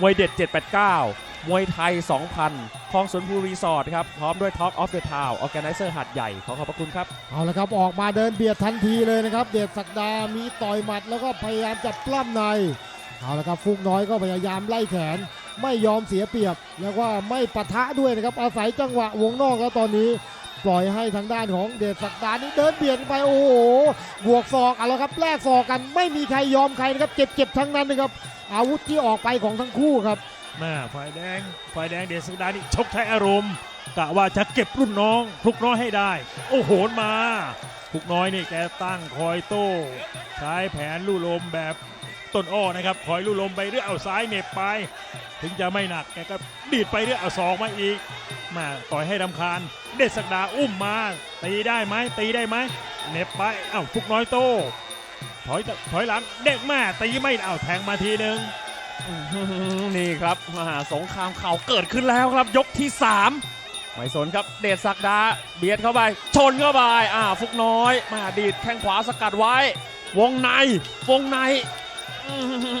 มวยเด็ด 789 มวยไทย 2,000คลองสวนภูรีสอร์ทครับ พร้อมด้วย Talk of the Town Organizer หัดใหญ่ ขอขอบพระคุณครับ เอาละครับ ออกมาเดินเบียดทันทีเลยนะครับ เดชศักดา มีต่อยหมัดแล้วก็พยายามจะปล้ำใน เอาละครับ ฟุกน้อยก็พยายามไล่แขน ไม่ยอมเสียเปรียบ แล้วก็ไม่ปะทะด้วยนะครับ อาศัยจังหวะวงนอกแล้วตอนนี้ปล่อยให้ทางด้านของเดชศักดานี่เดินเบียดไปโอ้โหบวกศอกเอาละครับแลกศอกกันไม่มีใครยอมใครนะครับเจ็บๆทั้งนั้นนะครับ อาวุธที่ออกไปของทั้งคู่ครับแม่ฝ่ายแดงฝ่ายแดงเดชสุดานี่ชกใช้อารมณ์กะว่าจะเก็บรุ่นน้องพลุกน้อยให้ได้ โอ้โหนมาพลุกน้อยนี่แกตั้งคอยโต้ใช้แผนลู่ลมแบบต้นอ้อนะครับคอยลู่ลมไปเรื่อยเอาซ้ายเหน็บไป ถึงจะไม่หนักแกก็ดีดไปเรื่อยเอาสองมาอีกแมาต่อยให้รำคาญ เดชสักดาอุ้มมาตีได้ไหมตีได้ไหมเหน็บไปเอ้าพลุกน้อยโต้ ถอยถอยหลังเด็กแม่ตีไม่เอาแทงมาทีนึงอื้อหือนี่ครับมหาสงครามเข่าเกิดขึ้นแล้วครับยกที่ 3 ไม่สนครับเดชศักดาเบียดเข้าไป ชนเข้าไปอ่าฟุกน้อย มาดีดแข้งขวาสกัดไว้ วงในวงในอื้อหื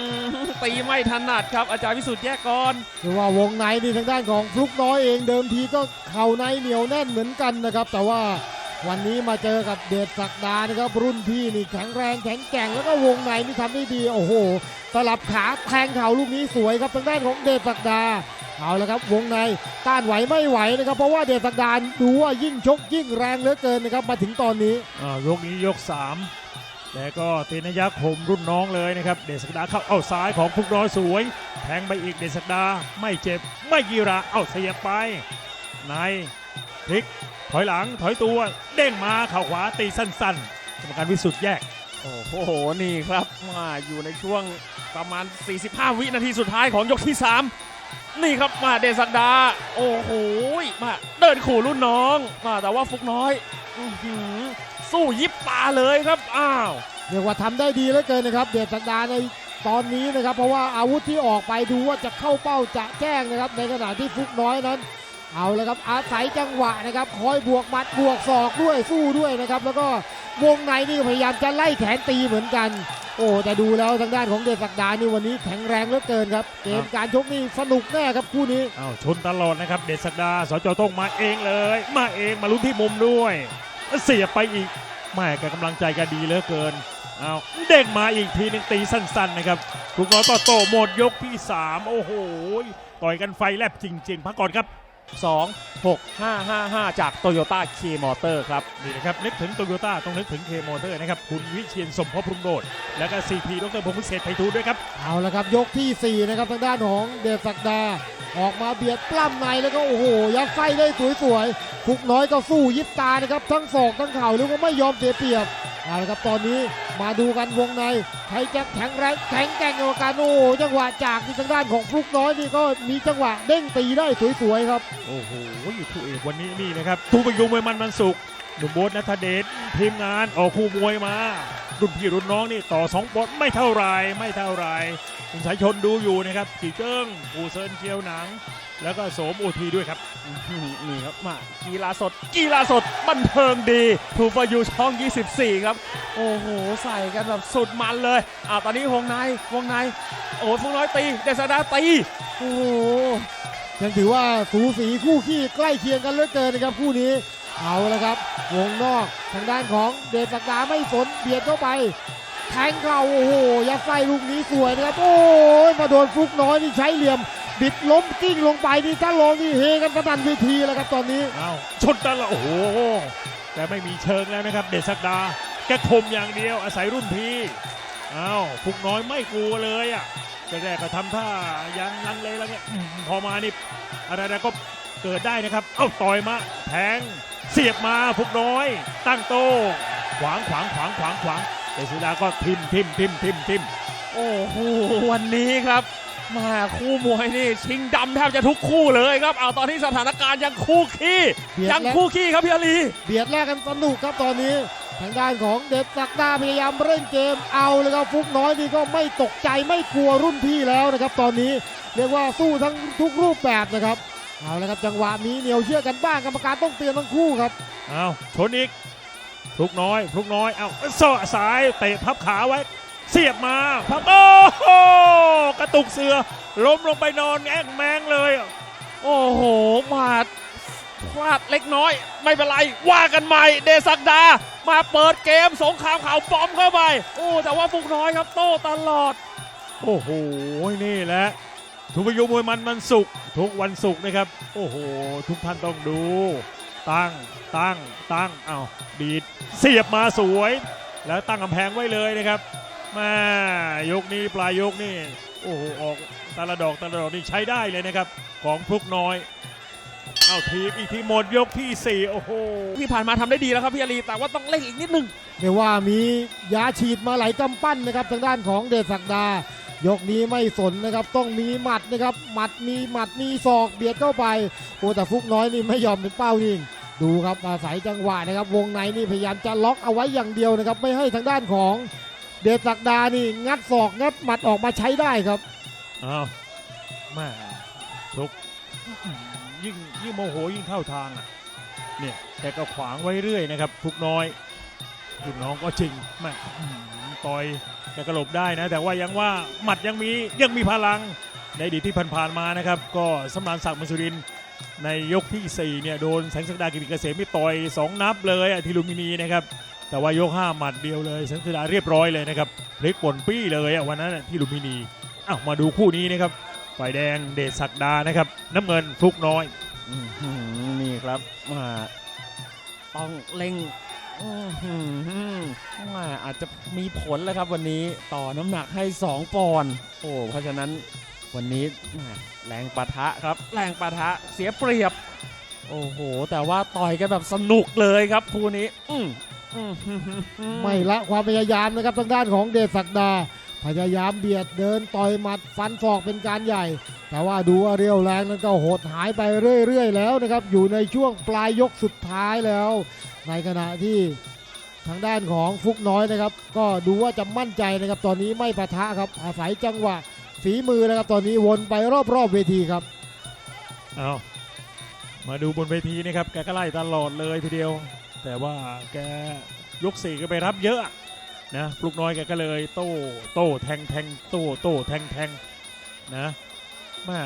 อตีไม่ถนัดครับอาจารย์วิสุทธิ์แยกก่อนคือว่าวงในนี่ทางด้านของฟลุกน้อยเองเดิมทีก็เข่าในเหนียวแน่นเหมือนกันนะครับ แต่ว่า วันนี้มาเจอกับเดชศักดานะครับรุ่นพี่นี่แข็งแรงแข็งแกร่งแล้วก็วงในนี่ทำได้ดีโอ้โหสลับขาแทงเข่าลูกนี้สวยครับทางด้านของเดชศักดาเอาละครับวงในต้านไหวไม่ไหวนะครับเพราะว่าเดชศักดาดูว่ายิ่งชกยิ่งแรงเหลือเกินนะครับมาถึงตอนนี้อ่ายกนี้ยก 3 แต่ก็ตีนยักษ์ข่มรุ่นน้องเลยนะครับเดชศักดาเข้าเอาซ้ายของพุกน้อยสวย แทงไปอีกเดชศักดาไม่เจ็บไม่กีระเอ้าเสียบไปในพลิก ถอยหลังถอยตัวเด้งมาเข่าขวาตีสั้นๆกรรมการวิสุทธ์แยก โอ้โห นี่ครับมาอยู่ในช่วงประมาณ 45 วินาทีสุดท้ายของยกที่ 3 นี่ครับมาเดชศักดา โอ้โหมาเดินขู่รุ่นน้องมาแต่ว่าฟุกน้อยอื้อหือสู้ยิบตาเลยครับ อ้าวเรียกว่าทำได้ดีเหลือเกินนะครับ เดชศักดาในตอนนี้นะครับ เพราะว่าอาวุธที่ออกไปดูว่าจะเข้าเป้าจะแจ้งนะครับ ในขณะที่ฟุกน้อยนั้น เอาเลยครับอาศัยจังหวะนะครับ คอยบวกหมัดบวกศอกด้วยสู้ด้วยนะครับ แล้วก็วงในนี่พยายามจะไล่แขนตีเหมือนกัน โอ้แต่ดูแล้วทางด้านของเดชศักดานี่วันนี้แข็งแรงเหลือเกินครับ เกมการชกนี่สนุกแน่ครับคู่นี้อ้าวชนตลอดนะครับ เดชศักดาสจต้องมาเองเลย มาเองมาลุ้นที่มุมด้วย เสียไปอีกแม่แกกำลังใจกันดีเหลือเกินเอาเด้งมาอีกทีหนึ่งตีสั้นๆนะครับลูกน้อยก็โตหมดยกที่ 3 โอ้โห ต่อยกันไฟแลบจริง ๆพักก่อนครับ 2 6 5 5 5 จากโตโยต้าเคมอเตอร์ครับ นี่นะครับนึกถึงโตโยต้าต้องนึกถึงเคมอเตอร์นะครับ คุณวิเชียนสมภพพรุงโดดแล้วก็ซีพีดรพงศ์พิเศษไพฑูรย์ด้วยครับ เอาละครับ ยกทีสี่ 4 นะครับ ทางด้านของเดชศักดา ออกมาเบียดปล้ำในแล้วก็โอ้โห ยัดไส้ได้สวยๆฟุกน้อยก็สู้ยิบตานะครับ ทั้งศอกทั้งเข่าแล้วก็ไม่ยอมเสียเปรียบ เอาละครับตอนนี้มาดูกันวงในใครจะแข็งแรงแข็งแกร่งกว่ากันโอ้จังหวะจากที่ทางด้านของฟลุกน้อยนี่ก็มีจังหวะเด้งตีได้สวยๆครับ โอ้โหคู่เอกวันนี้นี่นะครับทูปยุงมวยมันมันสุกหนุ่มโบ๊ทนัทเดชทีมงานออกคู่มวยมารุ่นพี่รุ่นน้องนี่ต่อสองปอนไม่เท่าไรไม่เท่าไรคุณสายชนดูอยู่นะครับจีเจิ้งปูเซินเชียวหนัง แล้วก็โสมโอทีด้วยครับ นี่ครับมากีฬาสด กีฬาสดบันเทิงดีทูฟยูช่อง 24 ครับ โอ้โห ใส่กันแบบสุดมันเลยอ่าตอนนี้วงในวงใน โอ้ยฟุกน้อยตี เดชดาตี โอ้โห ยังถือว่าสูสีคู่ขี้ใกล้เคียงกันเหลือเกินนะครับคู่นี้ เอาละครับ วงนอกทางด้านของเดชศักดาไม่สนเบียดเข้าไปแทงเข่าโอ้โหยัดไส้ลูกนี้สวยนะครับโอ้ยมาโดนฟลุกน้อยนี่ใช้เหลี่ยม บิดล้มกิ้งลงไปนี่ถ้าลงนี่เฮกันสนั่นเวทีแล้วครับตอนนี้อ้าวชนตลอดโอ้โห แต่ไม่มีเชิงแล้วนะครับ เดชศักดาแกคมอย่างเดียวอาศัยรุ่นพี่อ้าวพุกน้อยไม่กลัวเลยอะแรกๆก็ทำท่ายังลังเลแล้วเนี่ยอืมพอมานี่อะไรๆก็เกิดได้นะครับ เอ้าต่อยมาแทงเสียบมาพุกน้อย ตั้งโต้ขวางขวางขวางขวางขวางเดชศักดาก็ทิมทิมทิมทิมทิมโอ้โหวันนี้ครับ มาคู่มวยนี่ชิงดำแทบจะทุกคู่เลยครับเอาตอนนี้สถานการณ์ยังคู่ขี้เบียด ยังแล้วคู่ขี้ครับพี่อาลีเบียดแลกกันสนุกครับตอนนี้ทางด้านของเดชศักดาพยายามเร่งเกมเอาเลยครับฟลุกน้อยนี่ก็ไม่ตกใจไม่กลัวรุ่นพี่แล้วนะครับตอนนี้เรียกว่าสู้ทั้งทุกรูปแบบนะครับเอาละครับจังหวะนี้เหนียวเชื่อกันบ้างกรรมการต้องเตือนทั้งคู่ครับ เอาชนอีกพลุกน้อยพลุกน้อยเอาเสาะสายเตะพับขาไว้ เสียบมาพับโอ้โหกระตุกเสือ ล้มลงไปนอนแอ่งแมงเลย โอ้โหมาพลาดเล็กน้อย ไม่เป็นไร ว่ากันใหม่ เดชศักดา มาเปิดเกมสงครามข่าวปอมเข้าไป โอ้แต่ว่าฟุกน้อยครับโต้ตลอด โอ้โห นี่แหละทุกยุมวยมันมันสุกร์ทุกวันศุกร์นะครับ โอ้โห ทุกท่านต้องดู ตั้งตั้งตั้งเอาดีดเสียบมาสวย แล้วตั้งกำแพงไว้เลยนะครับ มายกนี้ปลายยกนี่โอ้โหออกแตละดอกแตละดอกนี่ใช้ได้เลยนะครับ ของพลุกน้อย เอาทีบอีกทีหมดยกที่ 4 โอ้โหที่ผ่านมาทำได้ดีแล้วครับพี่อาลีแต่ว่าต้องเร่งอีกนิดนึงเรียกว่ามียาฉีดมาไหลายกำปั้นนะครับทางด้านของเดชศักดา ยกนี้ไม่สนนะครับ ต้องมีหมัดนะครับหมัดมีหมัดมีศอกเบียดเข้าไปโอ้แต่ฟุกน้อยนี่ไม่ยอมเป็นเป้านิ่งดูครับอาศัยจังหวะนะครับ วงในนี่พยายามจะล็อกเอาไว้อย่างเดียวนะครับ ไม่ให้ทางด้านของ เดชศักดานี่งัดศอกงัดหมัดออกมาใช้ได้ครับอ้าวแม่ชกยิ่งยิ่งโมโหยิ่งเข้าทางอะเนี่ยแต่ก็ขวางไว้เรื่อยนะครับทุกน้อยลูกน้องก็จริงแม่ต่อยแกกระหลบได้นะ แต่ว่ายังว่าหมัดยังมียังมีพลังในอดีตที่ผ่านๆมานะครับ ก็สำรานศักดิ์มสุรินในยกทีสี่4เนี่ยโดนแสงสักดากิติเกษมไม่ต่อยสองนับเลยอะทีลุมพินีนะครับ แต่ว่ายกห้าหมัดเดียวเลยแสงสักดาเรียบร้อยเลยนะครับพลิกป่นปี้เลยอะวันนั้นอะที่ลุมพินีอ้าวมาดูคู่นี้นะครับฝ่ายแดงเดชศักดานะครับ น้ำเงินฟลุกน้อยนี่ครับมาต้องเร่งอื้อหือมาอาจจะมีผลแล้วครับวันนี้ต่อน้ำหนักให้ 2 ปอนด์โอ้เพราะฉะนั้นวันนี้แหม่แรงปะทะครับ แรงปะทะเสียเปรียบ โอ้โห แต่ว่าต่อยกันแบบสนุกเลยครับคู่นี้ อืมอืมหือหือหือไม่ละความพยายามนะครับทางด้านของเดชศักดา พยายามเบียดเดินต่อยหมัดฟันศอกเป็นการใหญ่ แต่ว่าดูว่าเรียวแรงนั้นก็หดหายไปเรื่อยๆ แล้วนะครับ อยู่ในช่วงปลายยกสุดท้ายแล้ว ในขณะที่ทางด้านของฟุกน้อยนะครับ ก็ดูว่าจะมั่นใจนะครับ ตอนนี้ไม่ปะทะครับ อาศัยจังหวะฝีมือนะครับ ตอนนี้วนไปรอบๆเวทีครับเอามาดูบนเวทีนะครับแกก็ไล่ตลอดเลยทีเดียว แต่ว่าแกยกสี่ก็ไปรับเยอะนะฟลุกน้อยแกก็เลยโต้โต้แทงแทงโต้โต้แทงแทงนะมา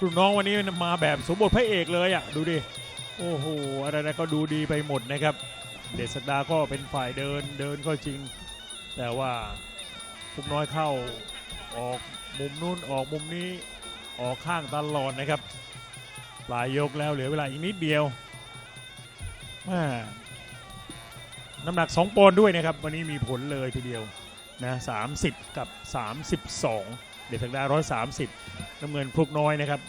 รุ่นน้องวันนี้มาแบบสมบทพระเอกเลยอะดูดิโอ้โหอะไรๆก็ดูดีไปหมดนะครับ เดชศักดาก็เป็นฝ่ายเดินเดินก็จริง แต่ว่าฟลุกน้อยเข้าออกมุมนู้นออกมุมนี้ออกข้างตลอดนะครับปลายยกแล้วเหลือเวลาอีกนิดเดียว น้ำหนัก 2ปอนด์ด้วยนะครับ วันนี้มีผลเลยทีเดียวนะ30 กับ 32 เด็ดทางด้าน130 น้ำเงินพลุกน้อยนะครับ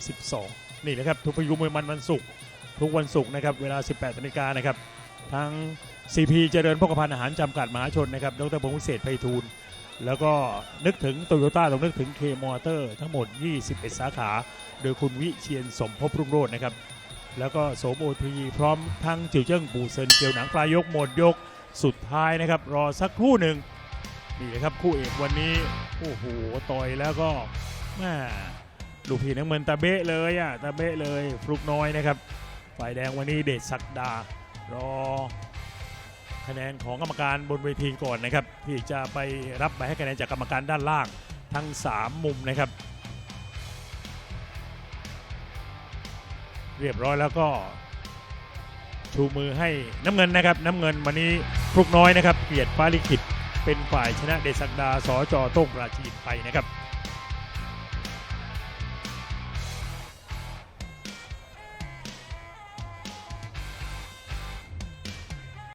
132 นี่นะครับ ทุกพยุมวยมันวันศุกร์ทุกวันศุกร์นะครับ เวลา 18นาฬิกานะครับ ทั้ง CP เจริญพกพันธ์อาหารจำกัดมหาชนนะครับ ดรพงศ์วิเศษไพฑูรย์แล้วก็นึกถึงโตโยต้าต้องนึกถึงเคมอเตอร์ทั้งหมด 21 สาขา โดยคุณวิเชียนสมภพรุ่งโรจน์นะครับ แล้วก็โสมโอทีพร้อมทั้งจิวเจิ้งปูเซินเกียวหนังปลายยกหมดยกสุดท้ายนะครับ รอสักครู่หนึ่งนี่นะครับคู่เอกวันนี้โอ้โหต่อยแล้วก็แม่ลูกพี่นักเมือนตาเบะเลยอะตาเบะเลยฟลุกน้อยนะครับ ฝ่ายแดงวันนี้เดชศักดารอคะแนนของกรรมการบนเวทีก่อนนะครับ ที่จะไปรับใบให้คะแนนจากกรรมการด้านล่างทั้ง 3 มุมนะครับ เรียบร้อยแล้วก็ชูมือให้น้ำเงินนะครับ น้ำเงินวันนี้พลุกน้อยนะครับ เกียรติฟ้าลิขิตเป็นฝ่ายชนะเดชศักดาสจโต้งปราจีนไปนะครับ